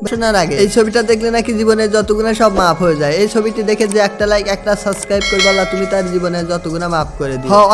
শোনার আগে, এই ছবিটা দেখলে নাকি জীবনে যতগুলো সব মাফ হয়ে যায়। এই ছবিটি দেখে যে একটা লাইক একটা সাবস্ক্রাইব করবে, আল্লাহ তুমি তার জীবনে যতগুণা মাফ করে দিও। হ্যাঁ,